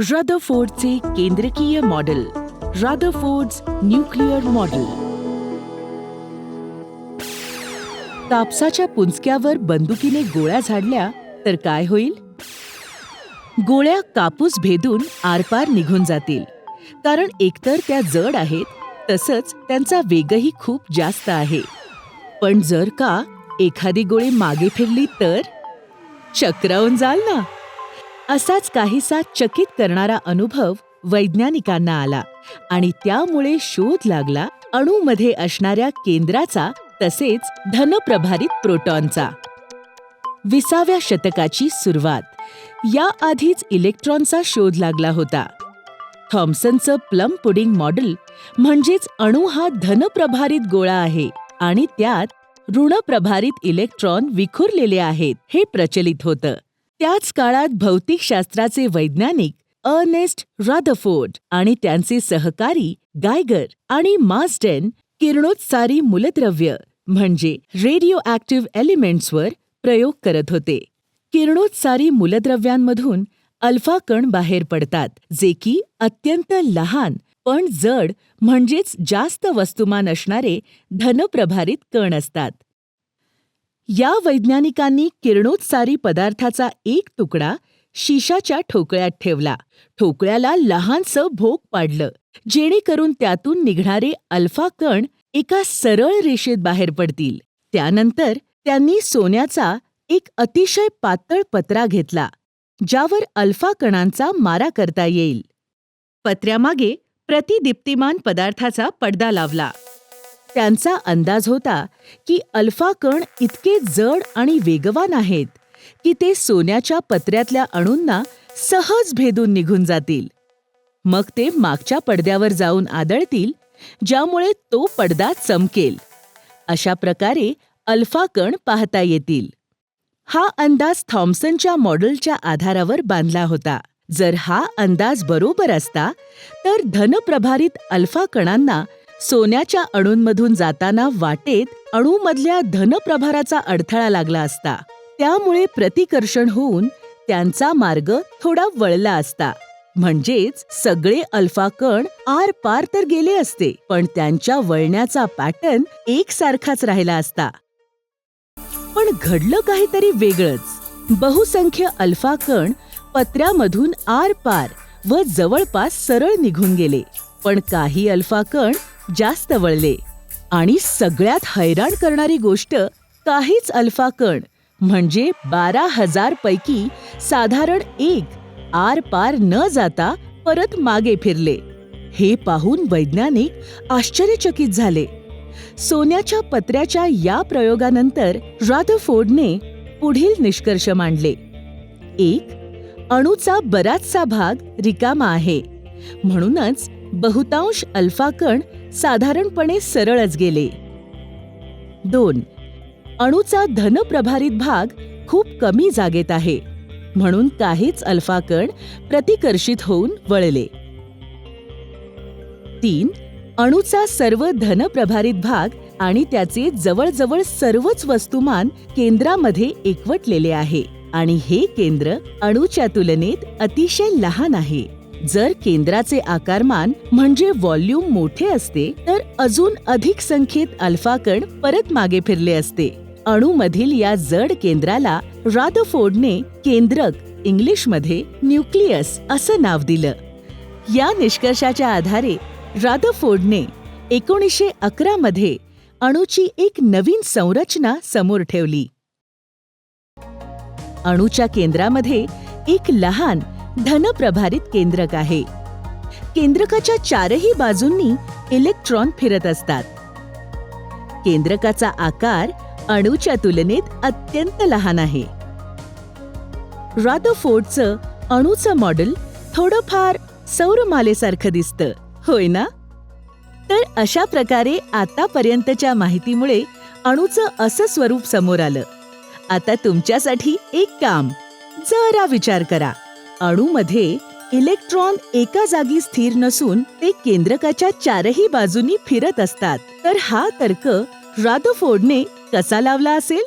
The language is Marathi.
रदरफोर्डचे केंद्रकीय मॉडेल रदरफोर्ड्स न्यूक्लिअर मॉडेल कापसाच्या पुंजक्यावर बंदुकीने गोळ्या झाडल्या तर काय होईल? गोळ्या कापूस भेदून आरपार निघून जातील. कारण एकतर त्या जड आहेत तसंच त्यांचा वेगही खूप जास्त आहे. पण जर का एखादी गोळी मागे फिरली तर? चक्रावून जाल ना. असाच काहीसा चकित करणारा अनुभव वैज्ञानिकांना आला आणि त्यामुळे शोध लागला अणूमध्ये असणाऱ्या केंद्राचा तसेच धनप्रभारित प्रोटॉनचा. विसाव्या शतकाची सुरुवात. याआधीच इलेक्ट्रॉनचा शोध लागला होता. थॉम्सनचं प्लम पुडिंग मॉडेल म्हणजेच अणू हा धनप्रभारित गोळा आहे आणि त्यात ऋणप्रभारित इलेक्ट्रॉन विखुरलेले आहेत हे प्रचलित होतं. त्याच काळात भौतिकशास्त्राचे वैज्ञानिक अर्नेस्ट रादफोर्ड आणि त्यांचे सहकारी गायगर आणि मास्टेन किरणोत्सारी मूलद्रव्य म्हणजे रेडिओ ॲक्टिव्ह एलिमेंट्सवर प्रयोग करत होते. किरणोत्सारी मूलद्रव्यांमधून अल्फा कण बाहेर पडतात जे की अत्यंत लहान पण जड म्हणजेच जास्त वस्तुमान असणारे धनप्रभारित कण असतात. या वैज्ञानिकांनी किरणोत्सारी पदार्थाचा एक तुकडा शिशाच्या ठोकळ्यात ठेवला. ठोकळ्याला लहानसं भोक पाडलं. जेणेकरून त्यातून निघणारे अल्फा कण एका सरळ रेषेत बाहेर पडतील. त्यानंतर त्यांनी सोन्याचा एक अतिशय पातळ पत्रा घेतला ज्यावर अल्फा कणांचा मारा करता येईल. पत्र्यामागे प्रतिदीप्तिमान पदार्थाचा पडदा लावला. त्यांचा अंदाज होता की अल्फा कण इतके जड आणि वेगवान आहेत की ते सोन्याच्या पत्र्यातल्या अणूंना सहज भेदून निघून जातील. मग ते मागच्या पडद्यावर जाऊन आदळतील ज्यामुळे तो पडदा चमकेल. अशा प्रकारे अल्फा कण पाहता येतील. हा अंदाज थॉम्सनच्या मॉडेलच्या आधारावर बांधला होता. जर हा अंदाज बरोबर असता तर धनप्रभारित अल्फा कणांना सोन्याच्या अणूंमधून जाताना वाटेत अणूमधल्या धनप्रभाराचा अडथळा लागला असता. त्यामुळे प्रतिकर्षण होऊन त्यांचा मार्ग थोडा वळला असता. म्हणजेच सगळे अल्फा कण आर पार तर गेले असते पण त्यांच्या वळण्याचा पॅटर्न एकसारखाच राहिला असता. पण घडलं काहीतरी वेगळंच. बहुसंख्य अल्फा कण पत्र्यामधून आर पार व जवळपास सरळ निघून गेले. पण काही अल्फा कण जास्त वळले. आणि सगळ्यात हैराण करणारी गोष्ट काहीच अल्फा कण म्हणजे बारा हजार पैकी साधारण एक आर पार न जाता परत मागे फिरले. हे पाहून वैज्ञानिक आश्चर्यचकित झाले. सोन्याच्या पत्र्याच्या या प्रयोगानंतर रादरफोर्डने पुढील निष्कर्ष मांडले. एक अणूचा बराचसा भाग रिकामा आहे. म्हणूनच बहुतांश अल्फा कण साधारणपणे सरळच गेले. दोन अणूचा धन प्रभारित भाग खूप कमी जागेत आहे म्हणून काहीच अल्फा कण प्रतिकर्षित होऊन वळले. तीन अणूचा सर्व धनप्रभारित भाग आणि त्याचे जवळजवळ सर्वच वस्तुमान केंद्रामध्ये एकवटलेले आहे आणि हे केंद्र अणूच्या तुलनेत अतिशय लहान आहे. जर केंद्राचे आकारमान म्हणजे व्हॉल्यूम मोठे असते तर अजून अधिक संख्येत अल्फा कण परत मागे फिरले असते. अणूमधील या जड केंद्राला रादफोर्डने केंद्रक इंग्लिशमध्ये न्यूक्लियस असं नाव दिलं. या निष्कर्षाच्या आधारे रादफोर्डने एकोणीसशे अकरा मध्ये अणूची एक नवीन संरचना समोर ठेवली. अणूच्या केंद्रामध्ये एक लहान धनप्रभारित केंद्रक आहे. केंद्रकाच्या चारही बाजूंनी इलेक्ट्रॉन फिरत असतात. केंद्रकाचा आकार अणूच्या तुलनेत अत्यंत लहान आहे. रादोफोर्डचं अणूचं मॉडेल थोडंफार सौरमालेसारखं दिसतं होय ना? तर अशा प्रकारे आतापर्यंतच्या माहितीमुळे अणूचं असं स्वरूप समोर आलं. आता तुमच्यासाठी एक काम जरा विचार करा. अणूमध्ये इलेक्ट्रॉन एका जागी स्थिर नसून ते केंद्रकाच्या चारही बाजूनी फिरत असतात. तर हा तर्क रादरफोर्डने कसा लावला असेल?